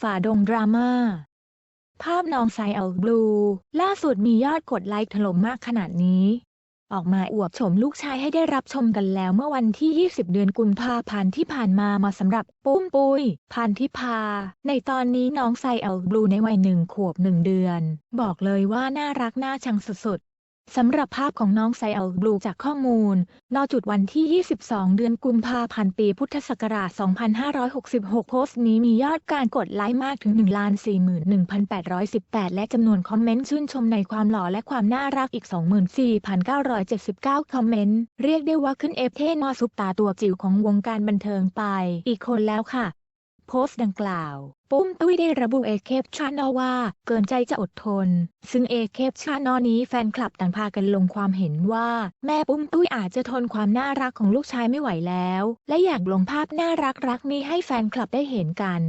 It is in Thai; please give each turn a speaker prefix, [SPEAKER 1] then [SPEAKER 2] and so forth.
[SPEAKER 1] ฝ่าดงดราม่า ภาพน้องไซเอลบลู ล่าสุดมียอดกดไลค์ถล่มมากขนาดนี้ ออกมาอวบชมลูกชายให้ได้รับชมกันแล้วเมื่อวันที่ 20 เดือนกุมภาพันธ์ที่ผ่านมามาสำหรับปุ้มปุ้ยพันธิพา ในตอนนี้น้องไซเอลบลูในวัยหนึ่งขวบหนึ่งเดือน บอกเลยว่าน่ารักน่าชังสุด สำหรับภาพของน้องไซเอลบลูจากข้อมูล นอจุดวันที่ 22 เดือนกุมภาพันธ์ปีพุทธศักราช 2566 โพสต์นี้มียอดการกดไลค์มากถึง 1,41,818 และจำนวนคอมเมนต์ชื่นชมในความหล่อและความน่ารักอีก 24,979 คอมเมนต์ เรียกได้ว่าขึ้นเอฟเทนอซุปตาตัวจิ๋วของวงการบันเทิงไป อีกคนแล้วค่ะ โพสต์ดังกล่าว ปุ้มตุ้ยได้ระบุเอเคปชานอว่า เกินใจจะอดทน ซึ่งเอเคปชานอนี้แฟนคลับต่างพากันลงความเห็นว่า แม่ปุ้มตุ้ยอาจจะทนความน่ารักของลูกชายไม่ไหวแล้ว และอยากลงภาพน่ารักรักๆนี้ให้แฟนคลับได้เห็นกัน